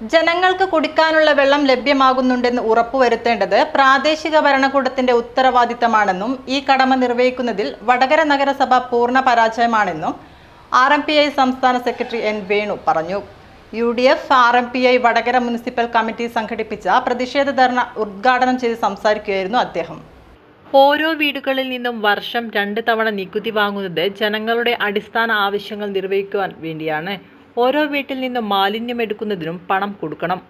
ജനങ്ങൾക്ക് കുടിക്കാനുള്ള വെള്ളം ലഭ്യമാകുന്നുണ്ടെന്ന് ഉറപ്പുവരുത്തേണ്ടത് പ്രാദേശിക ഭരണകൂടത്തിന്റെ ഉത്തരവാദിത്തമാണെന്നും ഈ കടമ നിർവഹിക്കുന്നതിൽ വടകര നഗരസഭ പൂർണ പരാജയമാണെന്നും ആർ എം പി ഐ സംസ്ഥാന സെക്രട്ടറി എൻ വേണു പറഞ്ഞു. U D F R M P I Vadakara municipal committee സംഘടിപ്പിച്ച പ്രതിഷേധ ധർണ ഉദ്ഘാടനം ചെയ്ത് സംസാരിക്കുകയായിരുന്നു അദ്ദേഹം. ഓരോ വീടുകളിൽ നിന്നും വർഷം രണ്ട് തവണ നികുതി വാങ്ങുന്നത് ജനങ്ങളുടെ അടിസ്ഥാന ആവശ്യങ്ങൾ നിർവഹിക്കുവാൻ വേണ്ടിയാണ്. ഓരോ വീട്ടിൽ നിന്നും മാലിന്യം എടുക്കുന്നതിനും പണം കൊടുക്കണം.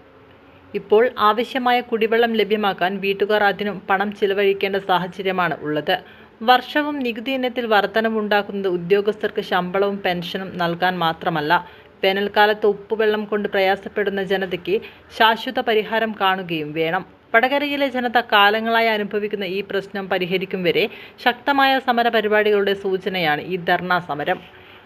ഇപ്പോൾ ആവശ്യമായ കുടിവെള്ളം ലഭ്യമാക്കാൻ വീട്ടുകാർ അതിനും പണം ചിലവഴിക്കേണ്ട സാഹചര്യമാണ് ഉള്ളത്. വർഷവും നികുതി ഇനത്തിൽ വർധനവുണ്ടാക്കുന്നത് ഉദ്യോഗസ്ഥർക്ക് ശമ്പളവും പെൻഷനും നൽകാൻ മാത്രമല്ല വേനൽക്കാലത്ത് ഉപ്പുവെള്ളം കൊണ്ട് പ്രയാസപ്പെടുന്ന ജനതയ്ക്ക് ശാശ്വത പരിഹാരം കാണുകയും വേണം. വടകരയിലെ ജനത കാലങ്ങളായി അനുഭവിക്കുന്ന ഈ പ്രശ്നം പരിഹരിക്കും വരെ ശക്തമായ സമര പരിപാടികളുടെ സൂചനയാണ് ഈ ധർണാ സമരം.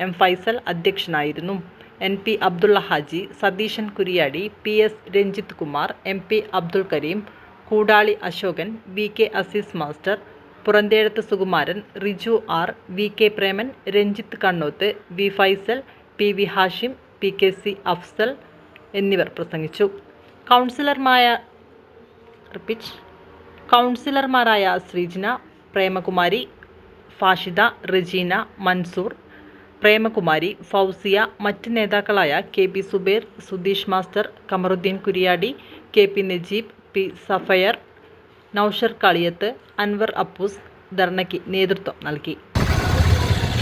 എം ഫൈസൽ അധ്യക്ഷനായിരുന്നു. N P Abdulla Haji Satheesan Kuriyadi P S Ranjith Kumar M P Abdul Kareem Koodali Ashokan V K Azeez master Purantheyath Sukumaran Riju R V K Preman Ranjith Kannoth V Faisal P V Hashim P K C Afsal എന്നിവർ പ്രസംഗിച്ചു. കൗൺസിലർമായ repeat കൗൺസിലർമാരായ ശ്രീജന പ്രേമകുമാരി ഫാഷിദ റജീന മൻസൂർ പ്രേമകുമാരി ഫൗസിയ മറ്റ് നേതാക്കളായ K P Suber Sudheesh master Kamaruddin Kuriyadi K P Najeeb P Safayar Noushar Kaliyath Anwar Appus ധർണയ്ക്ക് നേതൃത്വം നൽകി.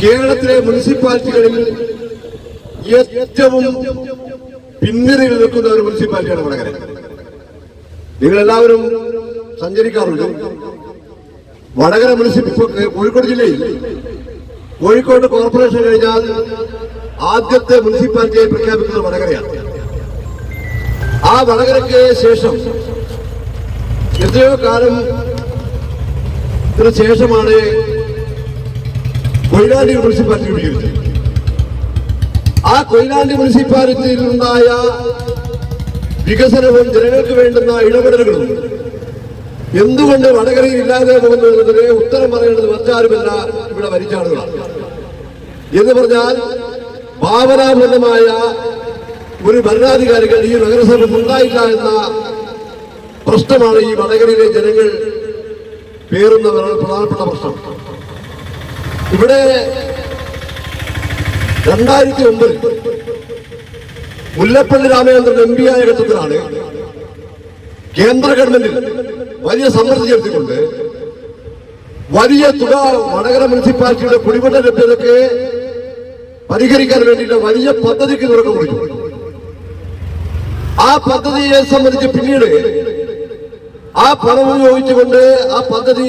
കേരളത്തിലെ മുനിസിപ്പാലിറ്റികളിൽ ഏറ്റവും പിന്നിൽ നിൽക്കുന്ന ഒരു മുനിസിപ്പാലിറ്റിയാണ് വടകര. നിങ്ങൾ എല്ലാവരും സഞ്ചരിക്കാറുണ്ട്. വടകര മുനിസിപ്പൽ കോഴിക്കോട് ജില്ലയിൽ കോഴിക്കോട് കോർപ്പറേഷൻ കഴിഞ്ഞാൽ ആദ്യത്തെ മുനിസിപ്പാലിറ്റിയായി പ്രഖ്യാപിക്കുന്നത് വടകരയാണ്. ആ വടകരയ്ക്ക് ശേഷം എത്രയോ കാലം ശേഷമാണ് കൊയിലാണ്ടി മുനിസിപ്പാലിറ്റി രൂപീകരിച്ചത്. ആ കൊയിലാണ്ടി മുനിസിപ്പാലിറ്റിയിൽ ഉണ്ടായ വികസനവും ജനങ്ങൾക്ക് വേണ്ടുന്ന ഇടപെടലുകളും എന്തുകൊണ്ട് വടകരയിൽ ഇല്ലാതെ പോകുന്നു എന്നതിന് ഉത്തരം പറയേണ്ടത് മറ്റാരുമല്ല ഇവിടെ ഭരിച്ചാളുകളാണ് എന്ന് പറഞ്ഞാൽ ഭാവനാപൂർണമായ ഒരു ഭരണാധികാരികൾ ഈ നഗരസഭ ഉണ്ടായില്ല എന്ന പ്രശ്നമാണ് ഈ വടകരയിലെ ജനങ്ങൾ പേറുന്ന പ്രധാനപ്പെട്ട പ്രശ്നം. ഇവിടെ രണ്ടായിരത്തി ഒമ്പതിൽ മുല്ലപ്പള്ളി രാമചന്ദ്രൻ എം പി ആയ ഘട്ടത്തിലാണ് കേന്ദ്ര ഗവൺമെന്റിൽ വലിയ സമ്മർദ്ദം ചെലുത്തിക്കൊണ്ട് വലിയ തുക വടകര മുനിസിപ്പാലിറ്റിയുടെ കുടിവെള്ള ലഭ്യതയ്ക്ക് പരിഹരിക്കാൻ വേണ്ടിയിട്ട് വലിയ പദ്ധതിക്ക് തുടക്കം കുറിച്ചു. ആ പദ്ധതിയെ സംബന്ധിച്ച് പിന്നീട് ആ പണം ഉപയോഗിച്ചുകൊണ്ട് ആ പദ്ധതി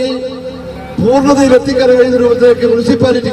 പൂർണതയിൽ എത്തിക്കാൻ കഴിയുന്ന രൂപത്തിലേക്ക് മുനിസിപ്പാലിറ്റി